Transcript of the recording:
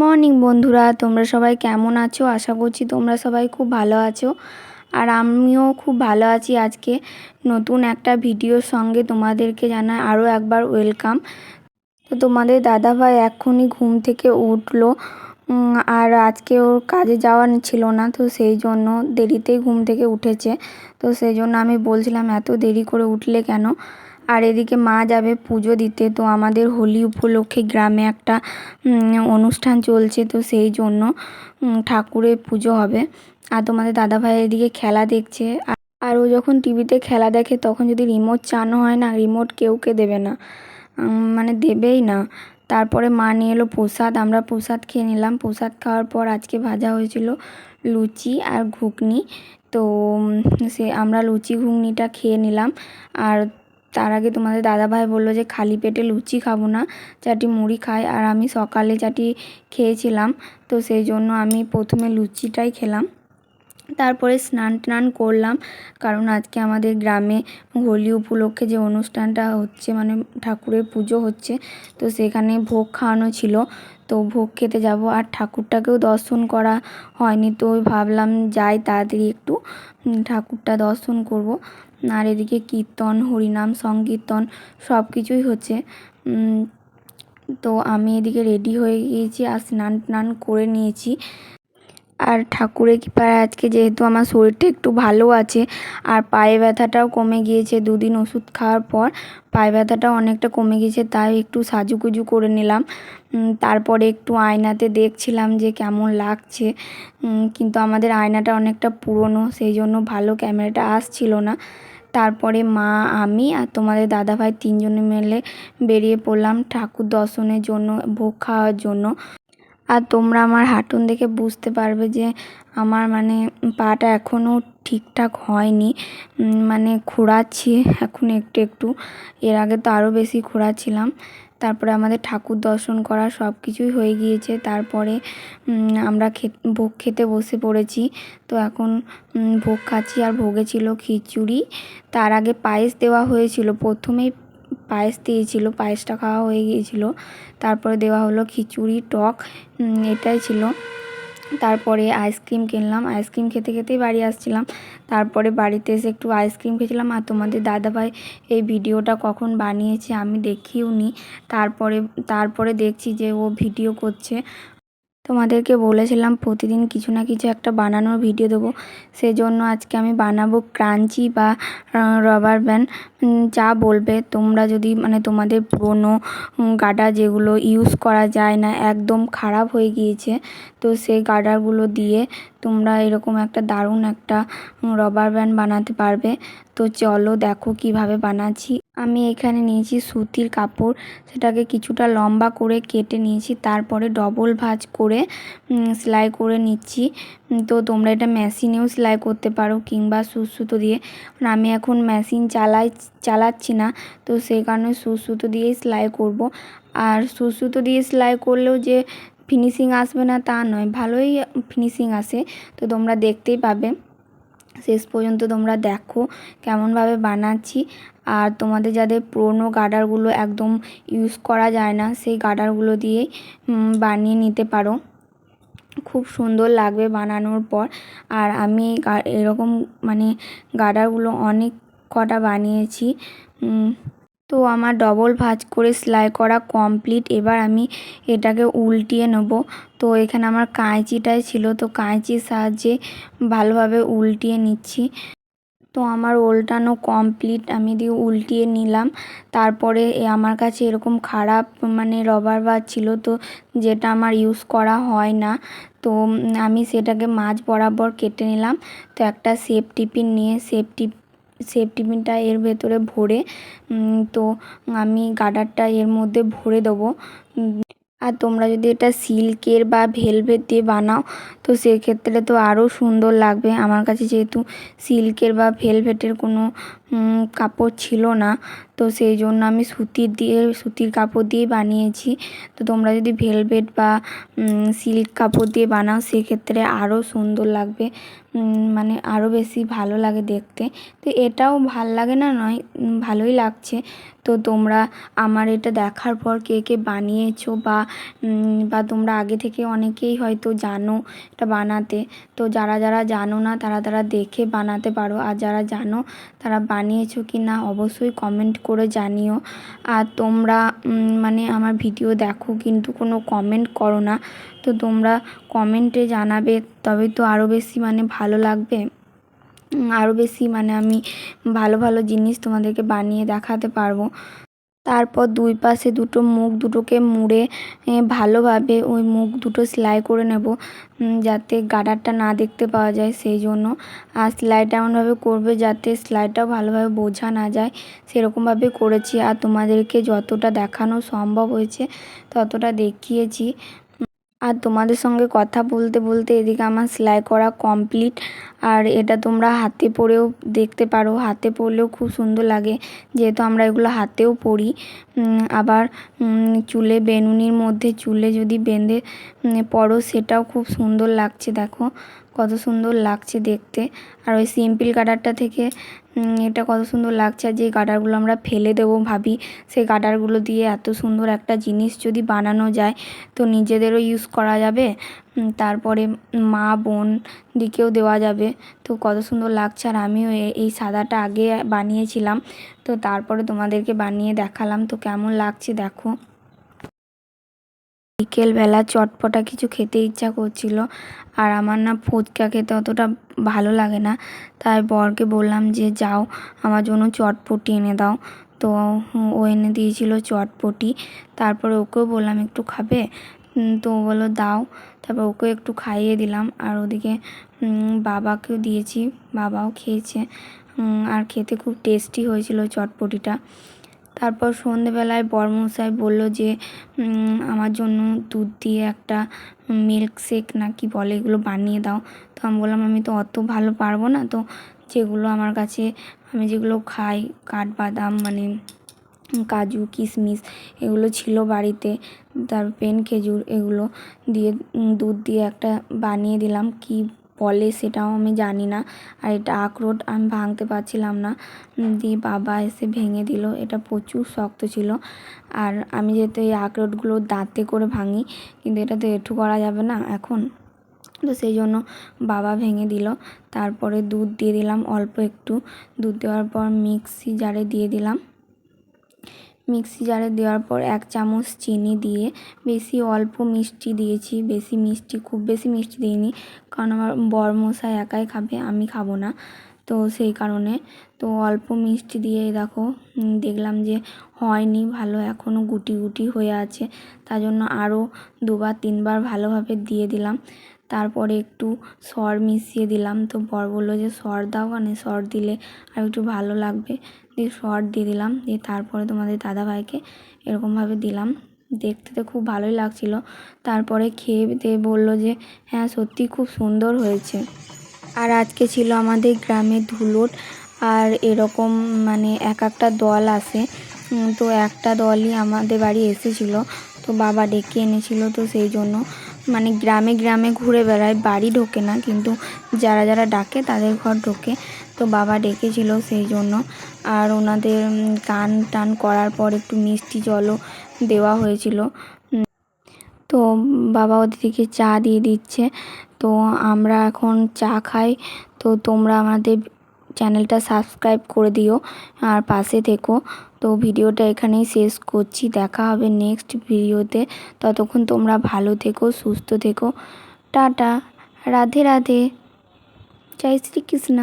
Morning বন্ধুরা। তোমরা সবাই কেমন আছো? আশা করছি তোমরা সবাই খুব ভালো আছো। আর আমিও খুব ভালো আছি আজকে। নতুন একটা ভিডিওর সঙ্গে তোমাদেরকে জানাই আরও একবার ওয়েলকাম তো তোমাদের দাদাভাই এক্ষুনি ঘুম থেকে উঠল। আর আজকে ওর কাজে যাওয়া ছিল না, তো সেই জন্য দেরিতেই ঘুম থেকে উঠেছে। তো সেই জন্য আমি বলছিলাম, এত দেরি করে উঠলে কেন? আর এদিকে মা যাবে পুজো দিতে। তো আমাদের হোলি উপলক্ষে গ্রামে একটা অনুষ্ঠান চলছে। তো সেই জন্য ঠাকুরের পুজো হবে। আর তোমাদের দাদাভাই এদিকে খেলা দেখছে। আর- ও যখন টিভিতে খেলা দেখে, তখন যদি রিমোট চানো হয় না রিমোট কেউকে দেবে না। মানে দেবেই না। তারপরে মা নিয়ে এলো প্রসাদ। আমরা প্রসাদ খেয়ে নিলাম। প্রসাদ খাওয়ার পর আজকে ভাজা হয়েছিল লুচি আর ঘুগনি। তো সে, আমরা লুচি ঘুগনিটা খেয়ে নিলাম। আর তার আগে তোমাদের দাদাভাই বলল যে, খালি পেটে লুচি খাব না, চারটি মুড়ি খাই। আর আমি সকালে চারটি খেয়েছিলাম, তো সেই জন্য আমি প্রথমে লুচিটাই খেলাম। তারপরে স্নান টান করলাম, কারণ আজকে আমাদের গ্রামে হোলি উপলক্ষে যে অনুষ্ঠানটা হচ্ছে মানে ঠাকুরের পুজো হচ্ছে, তো সেখানে ভোগ খাওয়ানো ছিল, তো ভোগ খেতে যাব। আর ঠাকুরটাকেও দর্শন করা হয়নি, তো ভাবলাম যাই তাড়াতাড়ি একটু, ঠাকুরটা দর্শন করব। আর এদিকে কীর্তন, হরিনাম, সংকীর্তন সব কিছুই হচ্ছে। তো আমি এদিকে রেডি হয়ে গিয়েছি আর স্নান টান করে নিয়েছি। আর ঠাকুরের কৃপায় আজকে যেহেতু আমার শরীরটা একটু ভালো আছে, আর পায়ে ব্যথাটাও কমে গিয়েছে দুদিন ওষুধ খাওয়ার পর, পায়ে ব্যথাটাও অনেকটা কমে গিয়েছে, তাই একটু সাজুগুজু করে নিলাম। তারপরে একটু আয়নাতে দেখছিলাম যে কেমন লাগছে। কিন্তু আমাদের আয়নাটা অনেকটা পুরনো, সেই জন্য ভালো ক্যামেরাটা আসছিল না। তারপরে মা, আমি আর তোমাদের দাদাভাই তিনজনে মিলে বেরিয়ে পড়লাম ঠাকুর দর্শনের জন্য, ভোগ খাওয়ার জন্য। আর তোমরা আমার হাঁটুন দেখে বুঝতে পারবে যে আমার মানে পাটা এখনও ঠিকঠাক হয়নি। মানে খোঁড়াচ্ছি এখন একটু একটু। এর আগে তো আরও বেশি খোঁড়াচ্ছিলাম তারপরে আমাদের ঠাকুর দর্শন করা সব কিছুই হয়ে গিয়েছে। তারপরে আমরা ভোগ খেতে বসে পড়েছি। তো এখন ভোগ খাচ্ছি আর ভোগে ছিল খিচুড়ি। তার আগে পায়েস দেওয়া হয়েছিল। প্রথমেই পায়েস দিয়েছিল, পায়েসটা খাওয়া হয়ে গিয়েছিল। তারপরে দেওয়া হলো খিচুড়ি, টক এটাই ছিল। তারপরে আইসক্রিম কিনলাম। আইসক্রিম খেতে খেতেই বাড়ি আসছিলাম। তারপরে বাড়িতে এসে একটু আইসক্রিম খেয়েছিলাম। আর তোমাদের দাদাভাই এই ভিডিওটা কখন বানিয়েছে আমি দেখিও নি তারপরে তারপরে দেখছি যে ও ভিডিও করছে। তোমাদেরকে বলেছিলাম প্রতিদিন কিছু না কিছু একটা বানানোর ভিডিও দেবো। সেজন্য আজকে আমি বানাবো ক্রাঞ্চি বা রবার ব্যান্ড যা বলবে তোমরা যদি মানে তোমাদের পুরনো গাডা যেগুলো ইউজ করা যায় না, একদম খারাপ হয়ে গিয়েছে, তো সেই গার্ডারগুলো দিয়ে তোমরা এরকম একটা দারুণ একটা রবার ব্যান্ড বানাতে পারবে। তো চলো দেখো কীভাবে বানাচ্ছি। আমি এখানে নিয়েছি সুতির কাপড়। সেটাকে কিছুটা লম্বা করে কেটে নিয়েছি, তারপরে ডবল ভাঁজ করে সেলাই করে নিচ্ছি। তো তোমরা এটা মেশিনেও সেলাই করতে পারো কিংবা সুতো দিয়ে। আমি এখন মেশিন চালাই, চালাচ্ছি না, তো সেই কারণে সুতো দিয়েই সেলাই করব। আর সুতো দিয়ে সেলাই করলেও যে ফিনিশিং আসবে না তা নয়, ভালোই ফিনিশিং আসে। তো তোমরা দেখতেই পাবে। শেষ পর্যন্ত তোমরা দেখো কেমনভাবে বানাচ্ছি। আর তোমাদের যাদের পুরনো গার্ডারগুলো একদম ইউজ করা যায় না, সেই গার্ডারগুলো দিয়ে বানিয়ে নিতে পারো। খুব সুন্দর লাগবে বানানোর পর। আর আমি এরকম মানে গার্ডারগুলো অনেক কটা বানিয়েছি তো আমার ডবল ভাঁজ করে সেলাই করা কমপ্লিট এবার আমি এটাকে উল্টিয়ে নেব। তো এখানে আমার কাঁচিটাই ছিল, তো কাঁচির সাহায্যে ভালোভাবে উল্টিয়ে নিচ্ছি। তো আমার উল্টানো কমপ্লিট আমি দিয়ে উল্টিয়ে নিলাম। তারপরে আমার কাছে এরকম খারাপ মানে রবার বার ছিল তো যেটা আমার ইউজ করা হয় না। তো আমি সেটাকে মাঝ বরাবর কেটে নিলাম। তো একটা সেফ টিফিন নিয়ে সেফ টিপ সেফ টিফিনটা এর ভেতরে ভরে তো আমি গার্ডারটা এর মধ্যে ভরে দেবো। আর তোমরা যদি এটা সিল্কের বা ভেলভেট দিয়ে বানাও, তো সেক্ষেত্রে তো আরও সুন্দর লাগবে। আমার কাছে যেহেতু সিল্কের বা ভেলভেটের কোনো কাপড় ছিল না, তো সেই জন্য আমি সুতির দিয়ে, সুতির কাপড় দিয়েই বানিয়েছি। তো তোমরা যদি ভেলভেট বা সিল্ক কাপড় দিয়ে বানাও, সেক্ষেত্রে আরও সুন্দর লাগবে। মানে আরও বেশি ভালো লাগে দেখতে। তো এটাও ভালো লাগে না, নয়? ভালোই লাগছে। তো তোমরা আমার এটা দেখার পর কে কে বানিয়েছো বা বা তোমরা আগে থেকে অনেকেই হয়তো জানো এটা বানাতে। তো যারা যারা জানো না, তারা তারা দেখে বানাতে পারো। আর যারা জানো তারা বানিয়েছো কি না, অবশ্যই কমেন্ট করে জানিও। আর তোমরা মানে আমার ভিডিও দেখো, কিন্তু কোনো কমেন্ট করো না। তো তোমরা কমেন্টে জানাবে তবে তো আরও বেশি মানে ভালো লাগবে। আরও বেশি মানে আমি ভালো ভালো জিনিস তোমাদেরকে বানিয়ে দেখাতে পারব। তারপর দুই পাশে দুটো মুখ দুটোকে মুড়ে ভালোভাবে ওই মুখ দুটো সেলাই করে নেব যাতে গার্ডারটা না দেখতে পাওয়া যায় সেই জন্য আর সেলাইটা এমনভাবে করবে যাতে সেলাইটাও ভালোভাবে বোঝা না যায়। সেরকমভাবে করেছি আর তোমাদেরকে যতটা দেখানো সম্ভব হয়েছে ততটা দেখিয়েছি। আর তোমাদের সঙ্গে কথা বলতে বলতে এদিকে আমার সেলাই করা কমপ্লিট আর এটা তোমরা হাতে পরেও দেখতে পারো, হাতে পরলেও খুব সুন্দর লাগে। যেহেতু আমরা এগুলো হাতেও পরি আবার চুলে, বেনুনির মধ্যে চুলে যদি বেঁধে পরো, সেটাও খুব সুন্দর লাগছে, দেখো। কত সুন্দর লাগছে দেখতে। আর ওই সিম্পল কাটারটা থেকে এটা কত সুন্দর লাগছে। আর যে গাডারগুলো আমরা ফেলে দেবো ভাবি, সেই গাডারগুলো দিয়ে এত সুন্দর একটা জিনিস যদি বানানো যায়, তো নিজেদেরও ইউজ করা যাবে। তারপরে মা, বোন দিকেও দেওয়া যাবে। তো কত সুন্দর লাগছে। আর আমিও এই সাদাটা আগে বানিয়েছিলাম। তো তারপরে তোমাদেরকে বানিয়ে দেখালাম। তো কেমন লাগছে দেখো। বিকেলবেলা চটপটা কিছু খেতে ইচ্ছা করছিল, আর আমার না ফুচকা খেতে অতটা ভালো লাগে না। তাই বরকে বললাম যে, যাও, আমার জন্য চটপটি এনে দাও। তো ও এনে দিয়েছিল চটপটি। তারপরে ওকেও বললাম, একটু খাবে? তো ও বলল, দাও। তারপর ওকে একটু খাইয়ে দিলাম, আর ওদিকে বাবাকেও দিয়েছি, বাবাও খেয়েছে। আর খেতে খুব টেস্টি হয়েছিল চটপটিটা। তারপর সন্ধেবেলায় বরমশাই বলল যে আমার জন্য দুধ দিয়ে একটা মিল্ক শেক না কি বলে এগুলো বানিয়ে দাও। তো আমি বললাম, আমি তো অত ভালো পারব না। তো যেগুলো আমার কাছে, আমি যেগুলো খাই, কাঠবাদাম মানে কাজু, কিশমিশ, এগুলো ছিল বাড়িতে, তার পেন খেজুর, এগুলো দিয়ে, দুধ দিয়ে একটা বানিয়ে দিলাম। কি বলে সেটাও আমি জানি না। আর এটা আখরোট আমি ভাঙতে পারছিলাম না। দিয়ে বাবা এসে ভেঙে দিল। এটা প্রচুর শক্ত ছিল। আর আমি যেহেতু এই আখরোটগুলো দাঁতে করে ভাঙি, কিন্তু এটা তো এঠু করা যাবে না এখন। তো সেই জন্য বাবা ভেঙে দিল। তারপরে দুধ দিয়ে দিলাম অল্প একটু। দুধ দেওয়ার পর মিক্সি জারে দিয়ে দিলাম। মিক্সি জারে দেওয়ার পর এক চামচ চিনি দিয়ে বেশি অল্প মিষ্টি দিয়েছি। বেশি মিষ্টি, খুব বেশি মিষ্টি দিইনি। কারণ আমার বরমশাই একাই খাবে, আমি খাব না। তো সেই কারণে তো অল্প মিষ্টি দিয়ে দেখো দেখলাম যে হয়নি, ভালো এখনও গুটি গুটি হয়ে আছে। তার জন্য আরও দুবার, তিনবার ভালোভাবে দিয়ে দিলাম। তারপরে একটু সর মিশিয়ে দিলাম। তো বর বলল যে সর দাও মানে সর দিলে আর একটু ভালো লাগবে। দিয়ে সর দিয়ে দিলাম। দিয়ে তারপরে তোমাদের দাদাভাইকে এরকমভাবে দিলাম। দেখতে তো খুব ভালোই লাগছিল। তারপরে খেয়ে দিয়ে বলল যে হ্যাঁ সত্যি খুব সুন্দর হয়েছে। আর আজকে ছিল আমাদের গ্রামে ধুলোট আর এরকম মানে এক একটা দল আসে। তো একটা দলই আমাদের বাড়ি এসেছিল। তো বাবা ডেকে এনেছিল তো সেই জন্য। মানে গ্রামে গ্রামে ঘুরে বেড়ায়, বাড়ি ঢোকে না, কিন্তু যারা যারা ডাকে তাদের ঘর ঢোকে। তো বাবা ডেকেছিল সেই জন্য। আর ওনাদের গান টান করার পর একটু মিষ্টি জলও দেওয়া হয়েছিল। তো বাবা ওদেরকে চা দিয়ে দিচ্ছে। তো আমরা এখন চা খাই। তো তোমরা আমাদের চ্যানেলটা সাবস্ক্রাইব করে দিও। আর পাশে থেকো। তো ভিডিওটা এখানেই শেষ করছি। দেখা হবে নেক্সট ভিডিওতে। ততক্ষণ তোমরা ভালো থেকো, সুস্থ থেকো। Ta ta, Radhe Radhe. জয় শ্রীকৃষ্ণ।